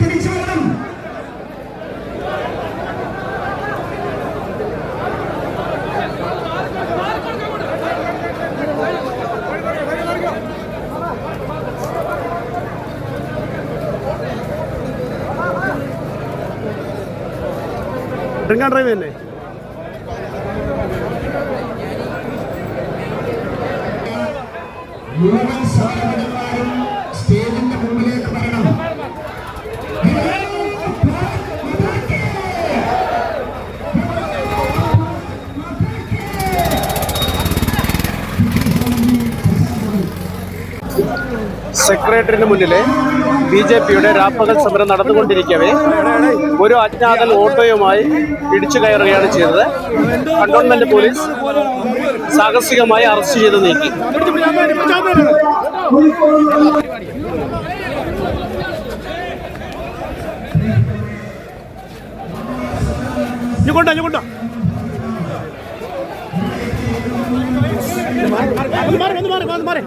തിരിച്ചു വരണം drink and drive തന്നെ. മുഴുവൻ സഹോദരന്മാരും സ്റ്റേജിന്റെ മുമ്പിലേക്ക് സെക്രട്ടറിന് മുന്നിലെ ബി ജെ പിയുടെ രാപ്പകൽ സമരം നടന്നുകൊണ്ടിരിക്കവേ. ഒരു അജ്ഞാതൻ ഓട്ടോയുമായി ഇടിച്ചു കയറുകയാണ് ചെയ്തത്. കണ്ടോൺമെന്റ് പോലീസ് സാഹസികമായി അറസ്റ്റ് ചെയ്ത് നീക്കി. കൊണ്ടോ മാറി മാറി മാറി മാറി.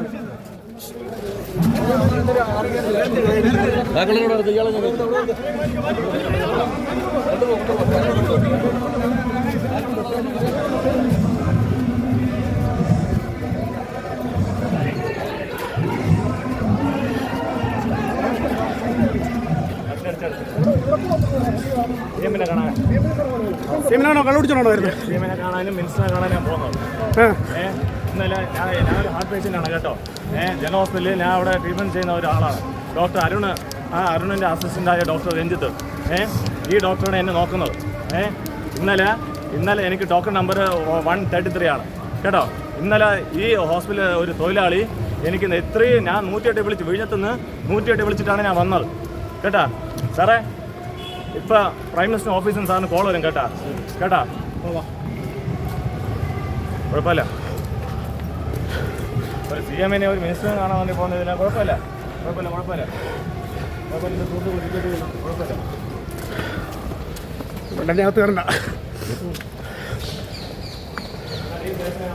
കാണാൻ സിമിനാണോ കള്ളുപിടിച്ചോണോ വരുന്നത്? ടീമിനെ കാണാനും മിനിസ്റ്ററിനെ കാണാനും പോകുന്നത്. ഇന്നലെ ഞാൻ ഞാനൊരു ഹാർട്ട് പേഷ്യന്റ് ആണ് കേട്ടോ. ഏ ജന ഹോസ്പിറ്റലിൽ ഞാൻ അവിടെ ട്രീറ്റ്മെന്റ് ചെയ്യുന്ന ഒരാളാണ്. ഡോക്ടർ അരുണ് ആ അരുണിന്റെ അസിസ്റ്റന്റായ ഡോക്ടർ രഞ്ജിത്ത്. ഏ ഈ ഡോക്ടറാണ് എന്നെ നോക്കുന്നത്. ഏ ഇന്നലെ ഇന്നലെ എനിക്ക് token number one thirty three ആണ്. കേട്ടോ ഇന്നലെ ഈ ഹോസ്പിറ്റലിൽ ഒരു തൊഴിലാളി എനിക്ക് ഇത്രയും ഞാൻ നൂറ്റിയെട്ട് വിളിച്ച് വിഴിഞ്ഞത്തുനിന്ന് നൂറ്റിയെട്ട് വിളിച്ചിട്ടാണ് ഞാൻ വന്നത്. കേട്ടാ? സാറേ ഇപ്പം പ്രൈം മിനിസ്റ്റർ ഓഫീസിൽ നിന്ന് സാറിന് കോൾ വരും കേട്ടാ. കേട്ടാ? കുഴപ്പമില്ല. ഒരു സി എമ്മിനെ ഒരു മിനിസ്റ്ററിനെ കാണാൻ വേണ്ടി പോകുന്നതിന് കുഴപ്പമില്ല. കുഴപ്പമില്ല കുഴപ്പമില്ല. കുഴപ്പമില്ല സുഹൃത്ത് വിളിച്ചിട്ട് കുഴപ്പമില്ല. ഉടനെ അകത്ത് കയറണ്ട. ഈ ദേശം